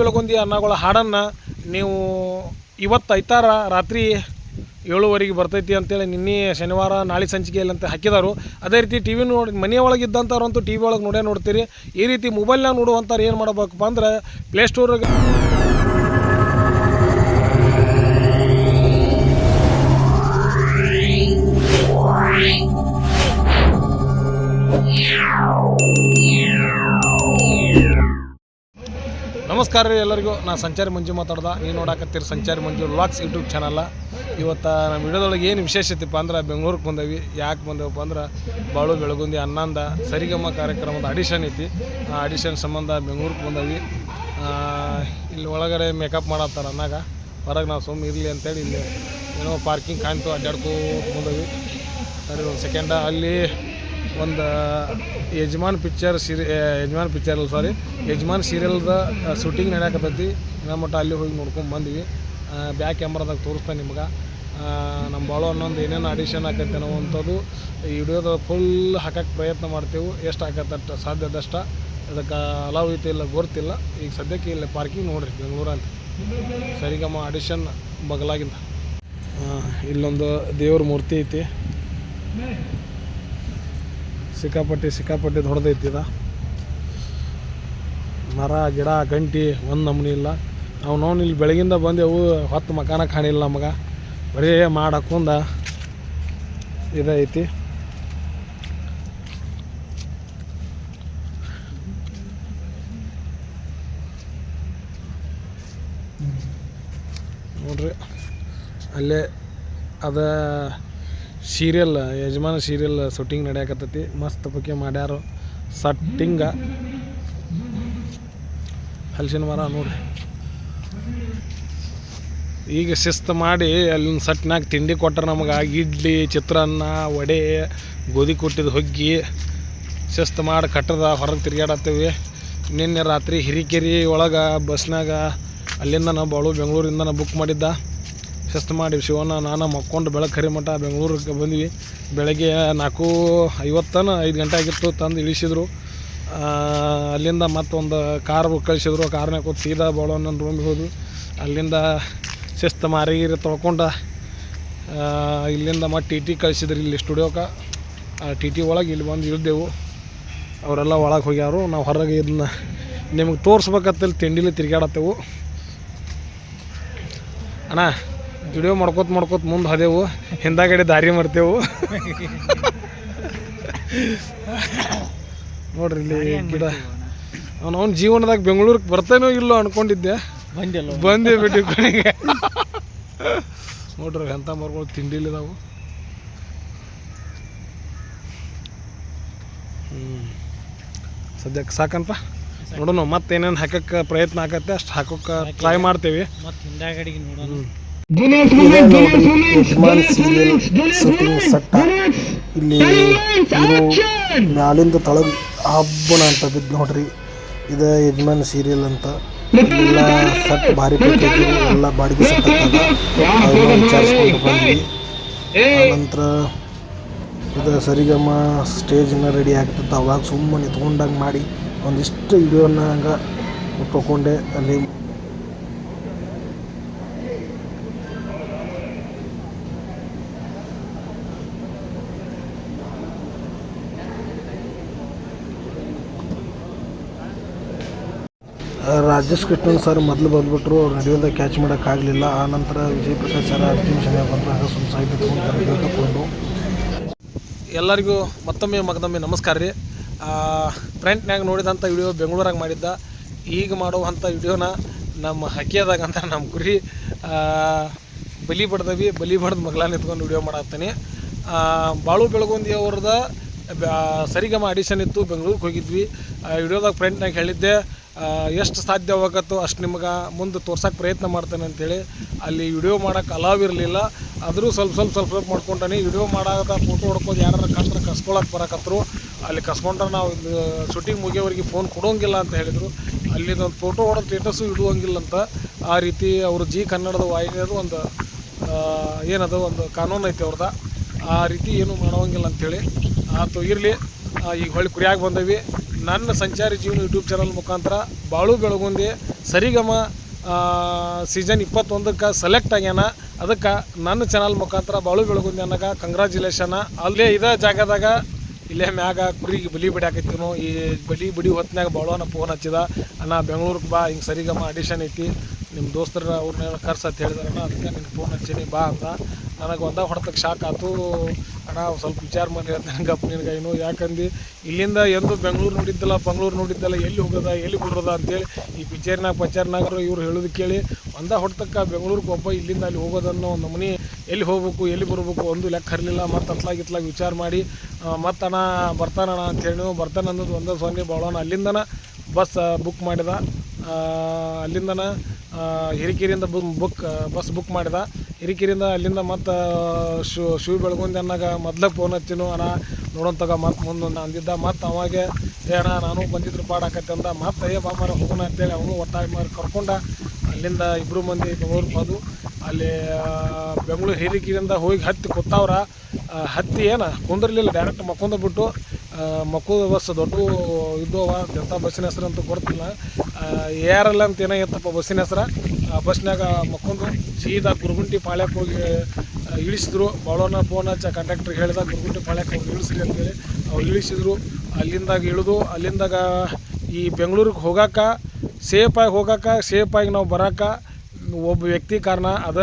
ಬೆಳಗೊಂದಿ ಅನ್ನಗಳ ಹಾಡನ್ನು ನೀವು ಇವತ್ತು ಐತಾರ ರಾತ್ರಿ ಏಳುವರೆಗೆ ಬರ್ತೈತಿ ಅಂತೇಳಿ ನಿನ್ನೆ ಶನಿವಾರ ನಾಳೆ ಸಂಚಿಕೆಯಲ್ಲಿ ಅಂತ ಹಾಕಿದಾರು. ಅದೇ ರೀತಿ ಟಿ ವಿ ನೋಡಿ ಮನೆ ಒಳಗೆ ಇದ್ದಂಥವ್ರಂತೂ ಟಿ ವಿ ಒಳಗೆ ನೋಡೇ ನೋಡ್ತೀರಿ. ಈ ರೀತಿ ಮೊಬೈಲ್ನಾಗ ನೋಡುವಂಥವ್ರು ಏನು ಮಾಡಬೇಕಪ್ಪ ಅಂದ್ರೆ ಪ್ಲೇಸ್ಟೋರ್ಗೆ ನಮಸ್ಕಾರ ರೀ ಎಲ್ಲರಿಗೂ. ನಾ ಸಂಚಾರಿ ಮಂಜು ಮಾತಾಡ್ದೆ. ನೀವು ನೋಡಾಕತ್ತೀರಿ ಸಂಚಾರಿ ಮಂಜು ವ್ಲಾಗ್ಸ್ ಯೂಟ್ಯೂಬ್ ಚಾನಲ್ಲ ಇವತ್ತು ನಮ್ಮ ವಿಡಿಯೋದೊಳಗೆ ಏನು ವಿಶೇಷತೆಪ್ಪ ಅಂದ್ರೆ ಬೆಂಗಳೂರಿಗೆ ಬಂದೇವಿ. ಯಾಕೆ ಬಂದೇವಪ್ಪ ಅಂದ್ರೆ ಬಾಳು ಬೆಳಗುಂದಿ ಅನ್ನಂದ ಸರಿಗಮ್ಮ ಕಾರ್ಯಕ್ರಮದ ಆಡಿಷನ್ ಐತಿ. ಆ ಆಡಿಷನ್ ಸಂಬಂಧ ಬೆಂಗಳೂರಿಗೆ ಬಂದೇವಿ. ಇಲ್ಲಿ ಒಳಗಡೆ ಮೇಕಪ್ ಮಾಡತ್ತಾರ ಅನ್ನಾಗ ಹೊರಗೆ ನಾವು ಸುಮ್ಮನೆ ಇರಲಿ ಅಂತೇಳಿ ಇಲ್ಲಿ ಏನೋ ಪಾರ್ಕಿಂಗ್ ಕಾಣ್ತು ಅಡ್ಡಾಡ್ಕೋ ಬಂದೇವಿ. ಸರಿ, ಒಂದು ಸೆಕೆಂಡ ಅಲ್ಲಿ ಒಂದು ಯಜಮಾನ್ ಪಿಕ್ಚರ್ ಸೀರಿ ಯಜಮಾನ್ ಪಿಕ್ಚರ್ ಅಲ್ಲ ಸಾರಿ ಯಜಮಾನ್ ಸೀರಿಯಲ್ದ ಶೂಟಿಂಗ್ ನಡೆಯಕತ್ತೈತಿ. ಮಟ್ಟ ಅಲ್ಲಿ ಹೋಗಿ ನೋಡ್ಕೊಂಡು ಬಂದ್ವಿ. ಬ್ಯಾಕ್ ಕ್ಯಾಮ್ರಾದಾಗ ತೋರಿಸ್ತಾನೆ ನಿಮ್ಗೆ. ನಮ್ಮ ಭಾಳ ಅನ್ನೊಂದು ಏನೇನು ಆಡಿಷನ್ ಆಕೈತೆ ಅನ್ನೋವಂಥದ್ದು ಈ ವಿಡಿಯೋದ ಫುಲ್ ಹಾಕಕ್ಕೆ ಪ್ರಯತ್ನ ಮಾಡ್ತೇವೆ. ಎಷ್ಟು ಆಕತ್ತಷ್ಟು ಸಾಧ್ಯದಷ್ಟ ಅದಕ್ಕೆ ಅಲಾವ್ ಐತಿ ಇಲ್ಲ, ಗೊತ್ತಿಲ್ಲ. ಈಗ ಸದ್ಯಕ್ಕೆ ಇಲ್ಲಿ ಪಾರ್ಕಿಂಗ್ ನೋಡ್ರಿ ಬೆಂಗಳೂರಲ್ಲಿ ಸರಿಗಮ್ಮ ಆಡಿಷನ್ ಬಗಲಾಗಿಂದ. ಇಲ್ಲೊಂದು ದೇವ್ರ ಮೂರ್ತಿ ಐತಿ. ಸಿಕ್ಕಾಪಟ್ಟಿ ಸಿಕ್ಕಾಪಟ್ಟಿ ದೊಡ್ಡದೈತಿ ಇದ ಮರ, ಗಿಡ, ಗಂಟಿ, ಒಂದು ನಮೂನಿ ಇಲ್ಲ. ನಾವು ನೋಡಿ ಇಲ್ಲಿ ಬೆಳಗಿಂದ ಬಂದೆವು ಹೊತ್ತು ಮಕಾನ ಕಾಣಿಲ್ಲ ನಮಗೆ. ಬರೀ ಮಾಡಕ್ಕೊಂದ ಇದೈತಿ ನೋಡ್ರಿ, ಅಲ್ಲೇ ಅದ ಸೀರಿಯಲ್, ಯಜಮಾನ ಸೀರಿಯಲ್ ಶೂಟಿಂಗ್ ನಡೆಯಕತ್ತೈತಿ. ಮಸ್ತ್ ಪಕ್ಕೆ ಮಾಡ್ಯಾರು ಸಟ್ಟಿಂಗ. ಹಲಸಿನ ಮರ ನೋಡ್ರಿ. ಈಗ ಶಿಸ್ತು ಮಾಡಿ ಅಲ್ಲಿನ ಸಟ್ನಾಗ ತಿಂಡಿ ಕೊಟ್ಟರೆ ನಮಗೆ. ಇಡ್ಲಿ, ಚಿತ್ರಾನ್ನ, ವಡೆ, ಗೋಧಿ ಕೊಟ್ಟಿದ್ದು ಹೊಗ್ಗಿ. ಶಿಸ್ತು ಮಾಡಿ ಕಟ್ಟದ ಹೊರಗೆ ತಿರ್ಗಾಡತ್ತೀವಿ ನಿನ್ನೆ ರಾತ್ರಿ ಹಿರಿಕೆರಿ ಒಳಗೆ, ಬಸ್ನಾಗ ಅಲ್ಲಿಂದ ನಾವು ಬಾಳು ಬೆಂಗಳೂರಿಂದ ಬುಕ್ ಮಾಡಿದ್ದ. ಶಿಸ್ತು ಮಾಡಿ ಶಿವನ ನಾನು ಮಕ್ಕೊಂಡು ಬೆಳಗ್ಗೆ ಮಠ ಬೆಂಗಳೂರಿಗೆ ಬಂದ್ವಿ. ಬೆಳಗ್ಗೆ ನಾಲ್ಕು ಐವತ್ತನ ಐದು ಗಂಟೆ ಆಗಿತ್ತು ತಂದು ಇಳಿಸಿದ್ರು. ಅಲ್ಲಿಂದ ಮತ್ತೊಂದು ಕಾರ್ ಕಳಿಸಿದ್ರು. ಕಾರ್ನಾಗ ಕೂತು ಸೀದಾ ಬಾಳು ನನ್ನ ರೂಮಿಗೆ ಹೋದ್ವಿ. ಅಲ್ಲಿಂದ ಶಿಸ್ತು ಮಾರಿಗಿರಿ ತೊಳ್ಕೊಂಡು ಇಲ್ಲಿಂದ ಮತ್ತೆ ಟಿ ಟಿ ಕಳಿಸಿದ್ರು ಇಲ್ಲಿ ಸ್ಟುಡಿಯೋಕ್ಕೆ ಆ, ಟಿ ಟಿ ಒಳಗೆ ಇಲ್ಲಿ ಬಂದು ಇಳಿದೆವು. ಅವರೆಲ್ಲ ಒಳಗೆ ಹೋಗ್ಯಾರು. ನಾವು ಹೊರಗೆ ಇದನ್ನ ನಿಮಗೆ ತೋರಿಸ್ಬೇಕತ್ತಲ್ಲಿ ತಿಂಡಿಲಿ ತಿರ್ಗಾಡತ್ತೆವು ಅಣ್ಣ ವಿಡಿಯೋ ಮಾಡ್ಕೋತ ಮಾಡ್ಕೋತ ಮುಂದೆ ಹೋದೆವು ಹಿಂದಾಗಡೆ ದಾರಿ ಮರ್ತೇವು ನೋಡ್ರಿ ಇಲ್ಲಿ ಗಿಡ. ಅವ್ನು ಅವ್ನ ಜೀವನದಾಗ ಬೆಂಗಳೂರಿಗೆ ಬರ್ತಾನೋ ಇಲ್ಲೋ ಅನ್ಕೊಂಡಿದ್ದೆ. ಬಂದಿಲ್ಲ ಬಂದೇ ಬಿಟ್ಟು ಕೊನೆಗೆ ನೋಡ್ರಿ ಎಂಥ ಮರಗಳು ತಿಂಡಿಲಿದಾವು ಹ್ಞೂ ಸದ್ಯಕ್ಕೆ ಸಾಕಂತ? ನೋಡೋಣ ಮತ್ತೆ ಏನೇನು ಹಾಕಕ್ಕೆ ಪ್ರಯತ್ನ ಆಗತ್ತೆ ಅಷ್ಟು ಹಾಕೋಕೆ ಟ್ರೈ ಮಾಡ್ತೇವೆ. ಯಜಮಾನ್ ಸೀರಿಯಲ್ ಶೂಟಿಂಗ್ ಸಟ್ಟ ಇಲ್ಲಿ ಮ್ಯಾಲಿಂದ ತಳಗ್ ಹಬ್ಬಣ ಅಂತ ಬಿದ್ದು ನೋಡ್ರಿ. ಇದ ಯಜಮಾನ್ ಸೀರಿಯಲ್ ಅಂತ. ಎಲ್ಲ ಸಟ್ ಭಾರಿ ಪೈಕಿ ಎಲ್ಲ ಬಾಡಿಗೆ ಸಟ್ ಅದನ್ನ ವಿಚಾರಿಸ್ಕೊಂಡು ಬಂದ್ವಿ. ಆನಂತರ ಇದು ಸರಿಗಮ್ಮ ಸ್ಟೇಜ್ನ ರೆಡಿ ಆಗ್ತಿತ್ತು. ಅವಾಗ ಸುಮ್ಮನೆ ತೊಗೊಂಡಂಗೆ ಮಾಡಿ ಒಂದಿಷ್ಟು ವಿಡಿಯೋನ ಹಂಗೆ ತೊಗೊಂಡೆ ಅಲ್ಲಿ ರಾಜೇಶ್ ಕೃಷ್ಣನ್ ಸರ್ ಮೊದಲು ಬಂದುಬಿಟ್ರು, ಅವ್ರು ನಡೆಯೋದ ಕ್ಯಾಚ್ ಮಾಡೋಕ್ಕಾಗಲಿಲ್ಲ ಆ ನಂತರ ವಿಜಯ್ ಪ್ರಕಾಶ್ ಸರ್, ಅರ್ಜುನ್ ಶನಿ ಬಂದಾಗ ಸುಮ್ಮ ಸಾಹಿತ್ಯ ಎಲ್ಲರಿಗೂ ಮತ್ತೊಮ್ಮೆ ಮಗದೊಮ್ಮೆ ನಮಸ್ಕಾರ ರೀ. ಫ್ರೆಂಟ್ನಾಗ ನೋಡಿದಂಥ ವಿಡಿಯೋ ಬೆಂಗಳೂರಾಗ ಮಾಡಿದ್ದ. ಈಗ ಮಾಡುವಂಥ ವಿಡಿಯೋನ ನಮ್ಮ ಹಕ್ಕಿಯದಾಗ ಅಂತ ನಮ್ಮ ಗುರಿ. ಬಲಿ ಬಡ್ದವಿ, ಬಲಿ ಬಡ್ದು ಮಗ್ಲ ನಿಂತ್ಕೊಂಡು ವಿಡಿಯೋ ಮಾಡತ್ತೀನಿ. ಬಾಳು ಬೆಳಗುಂದಿ ಅವ್ರದ ಸರಿಗಮ ಆಡಿಷನ್ ಇತ್ತು, ಬೆಂಗಳೂರಿಗೆ ಹೋಗಿದ್ವಿ. ಆ ವಿಡಿಯೋದಾಗ ಫ್ರೆಂಡ್ನಾಗ ಹೇಳಿದ್ದೆ ಎಷ್ಟು ಸಾಧ್ಯವಾಗತ್ತೋ ಅಷ್ಟು ನಿಮ್ಗೆ ಮುಂದೆ ತೋರ್ಸೋಕೆ ಪ್ರಯತ್ನ ಮಾಡ್ತೇನೆ ಅಂಥೇಳಿ ಅಲ್ಲಿ ವಿಡಿಯೋ ಮಾಡೋಕೆ ಅಲಾವ್ ಇರಲಿಲ್ಲ. ಆದರೂ ಸ್ವಲ್ಪ ಸ್ವಲ್ಪ ಸ್ವಲ್ಪ ಸ್ವಲ್ಪ ಮಾಡ್ಕೊಂಡಾನೆ. ವಿಡಿಯೋ ಮಾಡಾಗ ಫೋಟೋ ಹೊಡ್ಕೊಂಡು ಯಾರು ಕಂಡ್ರೆ ಕಸ್ಕೊಳಕ್ಕೆ ಬರಕತ್ರು. ಅಲ್ಲಿ ಕಸ್ಕೊಂಡ್ರೆ ನಾವು ಶೂಟಿಂಗ್ ಮುಗಿಯೋವರೆಗೆ ಫೋನ್ ಕೊಡೋಂಗಿಲ್ಲ ಅಂತ ಹೇಳಿದರು. ಅಲ್ಲಿದೊಂದು ಫೋಟೋ ಹೊಡೋ ಸ್ಟೇಟಸ್ಸು ಇಡುವಂಗಿಲ್ಲ ಅಂತ ಆ ರೀತಿ ಅವರು ಜಿ ಕನ್ನಡದ ವಾಹಿನಿಯದು ಒಂದು ಏನದು ಒಂದು ಕಾನೂನು ಐತೆ ಅವ್ರದ್ದು ಆ ರೀತಿ ಏನು ಮಾಡೋಂಗಿಲ್ಲ ಅಂಥೇಳಿ ಆತು ಇರಲಿ. ಈಗ ಹೊಳ್ಳಿ ಕುರಿಯಾಗಿ ಬಂದವಿ. ನನ್ನ ಸಂಚಾರಿ ಜೀವನ ಯೂಟ್ಯೂಬ್ ಚಾನಲ್ ಮುಖಾಂತರ ಬಾಳು ಬೆಳಗುಂದಿ ಸರಿಗಮ ಸೀಸನ್ ಇಪ್ಪತ್ತೊಂದಕ್ಕೆ ಸೆಲೆಕ್ಟ್ ಆಗ್ಯಾನ. ಅದಕ್ಕೆ ನನ್ನ ಚಾನಲ್ ಮುಖಾಂತರ ಬಾಳು ಬೆಳಗುಂದಿ ಅನ್ನಗ ಕಂಗ್ರ್ಯಾಚುಲೇಷನ ಅಲ್ಲೇ ಇದೇ ಜಾಗದಾಗ ಇಲ್ಲೇ ಮ್ಯಾಗ ಕುರಿಗೆ ಬಲಿ ಬಿಡಾಕೈತಿನು ಈ ಬಲಿ ಬಿಡಿ ಹೊತ್ನ್ಯಾಗ ಬಾಳೋನ ಫೋನ್ ಹಚ್ಚಿದ. ಅಣ್ಣ, ಬೆಂಗಳೂರಿಗೆ ಬಾ, ಹಿಂಗೆ ಸರಿಗಮ ಆಡಿಷನ್ ಐತಿ. ನಿಮ್ಮ ದೋಸ್ತರ ಅವ್ರನ್ನೆಲ್ಲ ಕರ್ಸ ಅಂತ ಹೇಳಿದಾರಣ್ಣ ಅದಕ್ಕೆ ನಿನ್ನ ಫೋನ್ ಹಚ್ಚೀನಿ, ಬಾ ಅಂತ ನನಗೆ ಒಂದ ಹೊಡೆತಕ್ಕೆ ಶಾಕ್ ಆಯ್ತು ಅಣ್ಣ ಸ್ವಲ್ಪ ವಿಚಾರ ಮಾಡಿ ಹೇಳ್ತೇನೆ ಗಪ್ ನಿನಗೆ. ಏನು ಯಾಕಂದು, ಇಲ್ಲಿಂದ ಎಂದು ಬೆಂಗಳೂರು ನೋಡಿದ್ದಲ್ಲ ಬೆಂಗಳೂರು ನೋಡಿದ್ದಲ್ಲ, ಎಲ್ಲಿ ಹೋಗೋದ, ಎಲ್ಲಿ ಬಿಡೋದ ಅಂತೇಳಿ ಈ ಪಿಚೇರಿನಾಗ ಪಚಾರ್ನಾಗರು ಇವ್ರು ಹೇಳೋದು ಕೇಳಿ ಒಂದ ಹೊಡೆತಕ್ಕೆ ಬೆಂಗಳೂರಿಗೆ ಒಬ್ಬ ಇಲ್ಲಿಂದ ಅಲ್ಲಿ ಹೋಗೋದನ್ನೋ ಒಂದು ನಮೂನಿ ಎಲ್ಲಿ ಹೋಗ್ಬೇಕು, ಎಲ್ಲಿ ಬರಬೇಕು ಒಂದು ಲೆಕ್ಕ ಹರಲಿಲ್ಲ ಮತ್ತು ಅತ್ಲಾಗ ಇತ್ಲಾಗ ವಿಚಾರ ಮಾಡಿ ಮತ್ತು ಅಣ್ಣ ಬರ್ತಾನಣ್ಣ ಅಂತೇಳಿ ಹೇಳಿ ಬರ್ತಾನೆ ಅನ್ನೋದು ಒಂದೇ ಸೊನ್ನೆ ಬಾಳೋಣ. ಅಲ್ಲಿಂದನ ಬಸ್ ಬುಕ್ ಮಾಡಿದ. ಅಲ್ಲಿಂದನ ಹಿರಿಕೆರೆಯಿಂದ ಬುಕ್ ಬಸ್ ಬುಕ್ ಮಾಡಿದ. ಹಿರಿಕೆರೆಯಿಂದ ಅಲ್ಲಿಂದ ಮತ್ತು ಶೂ ಶಿವ ಬೆಳಗುಂದಿ ಅನ್ನಾಗ ಮೊದ್ಲೇ ಫೋನ್ ಹಚ್ಚಿನು, ಅಣ್ಣ ನೋಡೋಂತಾಗ ಮತ್ತೆ ಮುಂದೆ ಅಂದಿದ್ದ, ಮತ್ತು ಅವಾಗೆ, ಏ, ಅಣ್ಣ, ನಾನು ಬಂದಿದ್ರು ಪಾಡಾಕತ್ತೆ ಅಂದ. ಮತ್ತು, ಅಯ್ಯ ಬಾಮಾರ ಹೋಗೋಣ ಅಂತೇಳಿ ಅವನು ಒಟ್ಟಾಗಿ ಮಾರಿ ಕರ್ಕೊಂಡ, ಅಲ್ಲಿಂದ ಇಬ್ಬರು ಮಂದಿ ಬೆಂಗಳೂರು ಬಂದು ಅಲ್ಲಿ ಬೆಂಗಳೂರು ಹಿರಿಕಿರಿಂದ ಹೋಗಿ ಹತ್ತಿ ಕೂತಾವ್ರ ಹತ್ತಿ ಏನ, ಕುಂದ್ರಲಿಲ್ಲ ಡೈರೆಕ್ಟ್ ಮಕ್ಕೊಂದ ಬಿಟ್ಟು ಬಸ್ ದೊಡ್ಡ ಇದ್ದವ ಎಂಥ ಬಸ್ಸಿನ ಹೆಸರು ಅಂತ ಗೊತ್ತಿಲ್ಲ. ಏರಲ್ಲ ಅಂತ ಏನಾಗಿತ್ತಪ್ಪ ಬಸ್ಸಿನ ಹೆಸರು. ಬಸ್ನಾಗ ಮಕ್ಕೊಂಡು ಸೀದಾ ಗುರುಗುಂಟಿ ಪಾಳ್ಯಕ್ಕೆ ಹೋಗಿ ಇಳಿಸಿದ್ರು. ಬಾಳೋನ ಫೋನ್ ಹಚ್ಚ ಕಂಡಕ್ಟ್ರಿಗೆ ಹೇಳಿದ, ಗುರುಗುಂಟಿ ಪಾಳ್ಯಕ್ಕೆ ಹೋಗಿ ಇಳಿಸ್ರಿ ಅಂತೇಳಿ ಅವ್ರು ಇಳಿಸಿದ್ರು. ಅಲ್ಲಿಂದಾಗ ಇಳಿದು, ಅಲ್ಲಿಂದಾಗ ಈ ಬೆಂಗಳೂರಿಗೆ ಹೋಗಾಕ ಸೇಫಾಗಿ ಹೋಗಾಕ ಸೇಫಾಗಿ ನಾವು ಬರಾಕ, ಒಬ್ಬ ವ್ಯಕ್ತಿ ಕಾರಣ ಅದ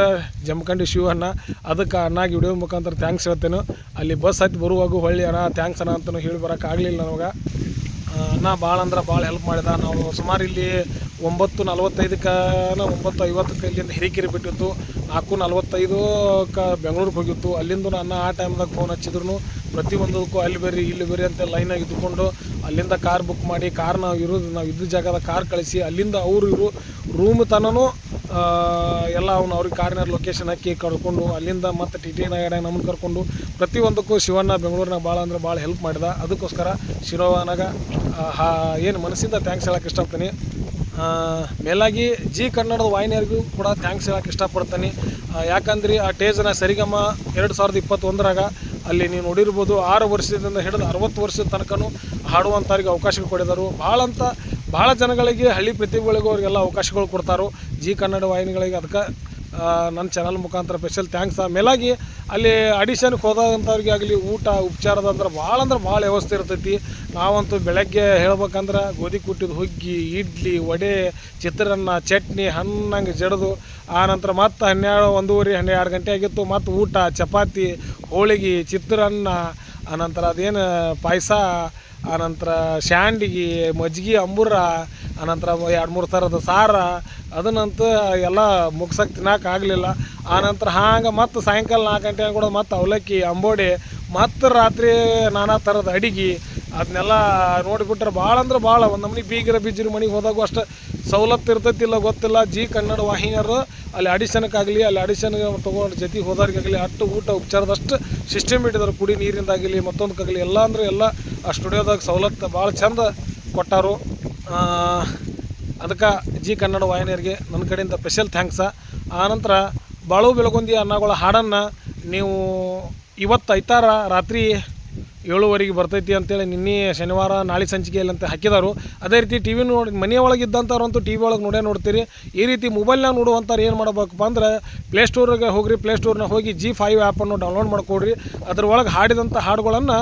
ಜಮಖಂಡಿ ಶಿವ ಅಣ್ಣ. ಅದಕ್ಕೆ ಅಣ್ಣಾಗಿ ವಿಡಿಯೋ ಮುಖಾಂತರ ಥ್ಯಾಂಕ್ಸ್ ಹೇಳ್ತೇನೆ. ಅಲ್ಲಿ ಬಸ್ ಹತ್ತಿ ಬರುವಾಗ ಹೊಳ್ಳಿ ಅಣ್ಣ ಥ್ಯಾಂಕ್ಸ್ ಅಣ್ಣ ಅಂತಲೂ ಹೇಳಿ ಬರೋಕ್ಕಾಗಲಿಲ್ಲ ನಮಗೆ. ಅಣ್ಣ ಭಾಳ ಅಂದ್ರೆ ಭಾಳ ಹೆಲ್ಪ್ ಮಾಡಿದ. ನಾವು ಸುಮಾರು ಇಲ್ಲಿ ಒಂಬತ್ತು ನಲವತ್ತೈದಕ್ಕನ ಒಂಬತ್ತು ಐವತ್ತಕ್ಕೆ ಇಲ್ಲಿಂದ ಹಿರಿಕೆರೆ ಬಿಟ್ಟಿತ್ತು. ನಾಲ್ಕು ನಲ್ವತ್ತೈದು ಕ ಬೆಂಗಳೂರಿಗೆ ಹೋಗಿತ್ತು. ಅಲ್ಲಿಂದ ನಾನು ಆ ಟೈಮ್ದಾಗ ಫೋನ್ ಹಚ್ಚಿದ್ರು ಪ್ರತಿಯೊಂದಕ್ಕೂ ಅಲ್ಲಿ ಬರ್ರಿ, ಇಲ್ಲಿ ಬರ್ರಿ ಅಂತ ಲೈನಾಗಿ ಇದ್ದುಕೊಂಡು ಅಲ್ಲಿಂದ ಕಾರ್ ಬುಕ್ ಮಾಡಿ, ಕಾರ್ ನಾವು ಇರೋದು ನಾವು ಇದ್ದ ಜಾಗದ ಕಾರ್ ಕಳಿಸಿ ಅಲ್ಲಿಂದ ಅವರು ಇರು ರೂಮ್ ತನೂ ಎಲ್ಲ ಅವನು ಅವ್ರಿಗೆ ಕಾರ್ನ ಲೊಕೇಶನ್ ಹಾಕಿ ಕರ್ಕೊಂಡು ಅಲ್ಲಿಂದ ಮತ್ತೆ ಟಿ ಟಿ ನಗರ ನಮ್ಮನ್ನು ಕರ್ಕೊಂಡು ಪ್ರತಿಯೊಂದಕ್ಕೂ ಶಿವಣ್ಣ ಬೆಂಗಳೂರಿನಾಗ ಭಾಳ ಅಂದ್ರೆ ಭಾಳ ಹೆಲ್ಪ್ ಮಾಡಿದ. ಅದಕ್ಕೋಸ್ಕರ ಶಿರೋವನಾಗ ಹಾ, ಏನು ಮನಸ್ಸಿಂದ ಥ್ಯಾಂಕ್ಸ್ ಹೇಳಕ್ಕೆ ಇಷ್ಟಪಡ್ತೀನಿ. ಮೇಲಾಗಿ ಜಿ ಕನ್ನಡದ ವಾಹಿನಿಯರಿಗೂ ಕೂಡ ಥ್ಯಾಂಕ್ಸ್ ಹೇಳಕ್ಕೆ ಇಷ್ಟಪಡ್ತೀನಿ. ಯಾಕಂದ್ರೆ ಆ ಟೇಜನ ಸರಿಗಮ ಎರಡು ಸಾವಿರದ ಇಪ್ಪತ್ತೊಂದರಾಗ ಅಲ್ಲಿ ನೀವು ನೋಡಿರ್ಬೋದು ಆರು ವರ್ಷದಿಂದ ಹಿಡಿದು ಅರವತ್ತು ವರ್ಷದ ತನಕನೂ ಹಾಡುವಂಥವ್ರಿಗೆ ಅವಕಾಶ ಕೊಡಿದರು. ಭಾಳ ಅಂತ ಭಾಳ ಜನಗಳಿಗೆ ಹಳ್ಳಿ ಪ್ರತಿಭೆಗಳಿಗೂ ಅವರಿಗೆಲ್ಲ ಅವಕಾಶಗಳು ಕೊಡ್ತಾರೋ. ಜಿ ಕನ್ನಡ ವಾಹಿನಿಗಳಿಗೆ ಅದಕ್ಕೆ ನನ್ನ ಚಾನಲ್ ಮುಖಾಂತರ ಸ್ಪೆಷಲ್ ಥ್ಯಾಂಕ್ಸ್ ಆಮೇಲಾಗಿ ಅಲ್ಲಿ ಅಡಿಷನ್ಗೆ ಹೋದಂಥವ್ರಿಗೆ ಆಗಲಿ ಊಟ, ಉಪಚಾರದ ಅಂದ್ರೆ ಭಾಳ ಅಂದ್ರೆ ಭಾಳ ವ್ಯವಸ್ಥೆ ಇರ್ತೈತಿ. ನಾವಂತೂ ಬೆಳಗ್ಗೆ ಹೇಳ್ಬೇಕಂದ್ರೆ ಗೋಧಿ ಕುಟ್ಟಿದ ಹುಗ್ಗಿ, ಇಡ್ಲಿ, ವಡೆ, ಚಿತ್ರಾನ್ನ, ಚಟ್ನಿ, ಹಣ್ಣಂಗೆ ಜಡ್ದು. ಆ ನಂತರ ಮತ್ತೆ ಹನ್ನೆರಡು, ಒಂದೂವರೆ, ಹನ್ನೆರಡು ಗಂಟೆ ಆಗಿತ್ತು. ಮತ್ತು ಊಟ, ಚಪಾತಿ, ಹೋಳಿಗೆ, ಚಿತ್ರಾನ್ನ ಆನಂತರ ಅದೇನು ಪಾಯಸ, ಆನಂತರ ಶ್ಯಾಂಡಿಗೆ ಮಜ್ಜಿಗೆ, ಅಂಬುರ, ಆನಂತರ ಎರಡು ಮೂರು ಥರದ ಸಾರ, ಅದನ್ನಂತೂ ಎಲ್ಲ ಮುಗ್ಸಕ್ಕೆ ತಿನ್ನೋಕೆ ಆಗಲಿಲ್ಲ. ಆನಂತರ ಹಾಂಗೆ ಮತ್ತು ಸಾಯಂಕಾಲ ನಾಲ್ಕು ಗಂಟೆ ಕೂಡ ಮತ್ತು ಅವಲಕ್ಕಿ, ಅಂಬೋಡಿ, ಮತ್ತು ರಾತ್ರಿ ನಾನಾ ಥರದ ಅಡಿಗೆ ಅದನ್ನೆಲ್ಲ ನೋಡಿಬಿಟ್ರೆ ಭಾಳ ಅಂದ್ರೆ ಭಾಳ ಒಂದು ನಮ್ನಿ ಬೀಗರ ಬಿಜ್ಜಿರ ಮನೆಗೆ ಹೋದಾಗೂ ಅಷ್ಟು ಸವಲತ್ತು ಇರ್ತೈತಿಲ್ಲ ಗೊತ್ತಿಲ್ಲ, ಜಿ ಕನ್ನಡ ವಾಹಿನಿಯರು ಅಲ್ಲಿ ಆಡಿಷನ್ಗಾಗಲಿ, ಅಲ್ಲಿ ಆಡಿಷನ್ ತೊಗೊಂಡು ಜೊತೆ ಹೋದವ್ರಿಗಾಗಲಿ ಅಷ್ಟು ಊಟ ಉಪಚಾರದಷ್ಟು ಸಿಸ್ಟಮ್ ಇಟ್ಟಿದ್ದಾರೆ. ಕುಡಿ ನೀರಿಂದಾಗಲಿ ಮತ್ತೊಂದಕ್ಕಾಗಲಿ ಎಲ್ಲ ಅಂದರೆ ಎಲ್ಲ ಆ ಸ್ಟುಡಿಯೋದಾಗ ಸವಲತ್ತು ಭಾಳ ಚಂದ ಕೊಟ್ಟಾರು. ಅದಕ್ಕೆ ಜಿ ಕನ್ನಡ ವಾಹಿನಿಯರಿಗೆ ನನ್ನ ಕಡೆಯಿಂದ ಸ್ಪೆಷಲ್ ಥ್ಯಾಂಕ್ಸ ಆನಂತರ ಬಾಳು ಬೆಳಗುಂದಿ ಅನ್ನಗಳ ಹಾಡನ್ನು ನೀವು ಇವತ್ತು ಐತಾರ ರಾತ್ರಿ ಏಳುವರೆಗೆ ಬರ್ತೈತಿ ಅಂತೇಳಿ ನಿನ್ನೆ ಶನಿವಾರ ನಾಳೆ ಸಂಚಿಕೆಯಲ್ಲಿ ಅಂತ ಹಾಕಿದಾರು. ಅದೇ ರೀತಿ ಟಿ ವಿ ನೋಡಿ ಮನೆಯೊಳಗೆ ಇದ್ದಂಥವ್ರಂತೂ ಟಿ ವಿ ಒಳಗೆ ನೋಡೇ ನೋಡ್ತೀರಿ. ಈ ರೀತಿ ಮೊಬೈಲ್ನಾಗ ನೋಡುವಂಥವ್ರು ಏನು ಮಾಡಬೇಕಪ್ಪ ಅಂದ್ರೆ ಪ್ಲೇಸ್ಟೋರಿಗೆ ಹೋಗ್ರಿ ಪ್ಲೇಸ್ಟೋರ್ನಾಗ ಹೋಗಿ ಜಿ ಫೈವ್ ಆ್ಯಪನ್ನು ಡೌನ್ಲೋಡ್ ಮಾಡ್ಕೊಡ್ರಿ. ಅದ್ರೊಳಗೆ ಹಾಡಿದಂಥ ಹಾಡುಗಳನ್ನು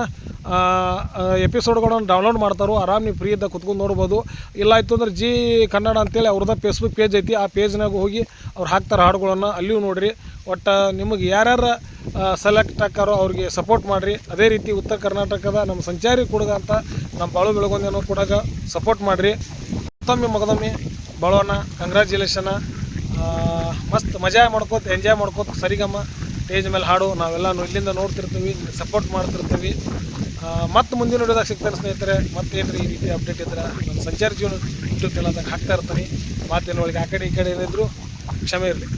ಎಪಿಸೋಡ್ಗಳನ್ನು ಡೌನ್ಲೋಡ್ ಮಾಡ್ತಾರೋ ಆರಾಮ್ ನೀವು ಫ್ರೀ ಇದ್ದಾಗ ಕುತ್ಕೊಂಡು ನೋಡ್ಬೋದು. ಇಲ್ಲ ಆಯ್ತು ಅಂದ್ರೆ ಜಿ ಕನ್ನಡ ಅಂತೇಳಿ ಅವ್ರದ್ದು ಫೇಸ್ಬುಕ್ ಪೇಜ್ ಐತಿ. ಆ ಪೇಜ್ನಾಗ ಹೋಗಿ ಅವ್ರು ಹಾಕ್ತಾರೆ ಹಾಡುಗಳನ್ನು, ಅಲ್ಲಿಯೂ ನೋಡಿರಿ. ಒಟ್ಟು ನಿಮಗೆ ಯಾರ್ಯಾರು ಸೆಲೆಕ್ಟ್ ಆಕಾರೋ ಅವ್ರಿಗೆ ಸಪೋರ್ಟ್ ಮಾಡಿರಿ. ಅದೇ ರೀತಿ ಉತ್ತರ ಕರ್ನಾಟಕದ ನಮ್ಮ ಸಂಚಾರಿ ಕೂಡ ಅಂತ ನಮ್ಮ ಬಾಳು ಬೆಳಗೊಂದೇನು ಕೂಡ ಸಪೋರ್ಟ್ ಮಾಡಿರಿ. ಮತ್ತೊಮ್ಮೆ ಮಗದೊಮ್ಮೆ ಬಾಳೋಣ ಕಂಗ್ರ್ಯಾಚುಲೇಷನ ಮಸ್ತ್ ಮಜಾ ಮಾಡ್ಕೋತ ಎಂಜಾಯ್ ಮಾಡ್ಕೋತ ಸರಿಗಮ್ಮ. ಸ್ಟೇಜ್ ಮೇಲೆ ಹಾಡು ನಾವೆಲ್ಲ ಇಲ್ಲಿಂದ ನೋಡ್ತಿರ್ತೀವಿ ಸಪೋರ್ಟ್ ಮಾಡ್ತಿರ್ತೀವಿ. ಮತ್ತು ಮುಂದಿನ ನೋಡಿದಾಗ ಸಿಗ್ತಾರೆ ಸ್ನೇಹಿತರೆ. ಮತ್ತೇನ್ರಿ ಈ ರೀತಿ ಅಪ್ಡೇಟ್ ಇದ್ರೆ? ನಮ್ಮ ಸಂಚಾರ ಜೀವನ ಯೂಟ್ಯೂಬ್ ಚಾನಲ್ದಾಗ ಹಾಕ್ತಾ ಇರ್ತೀನಿ. ಮಾತಿನೊಳಗೆ ಆ ಕಡೆ ಈ ಕಡೆ ಏನಿದ್ರು ಕ್ಷಮೆ ಇರಲಿ.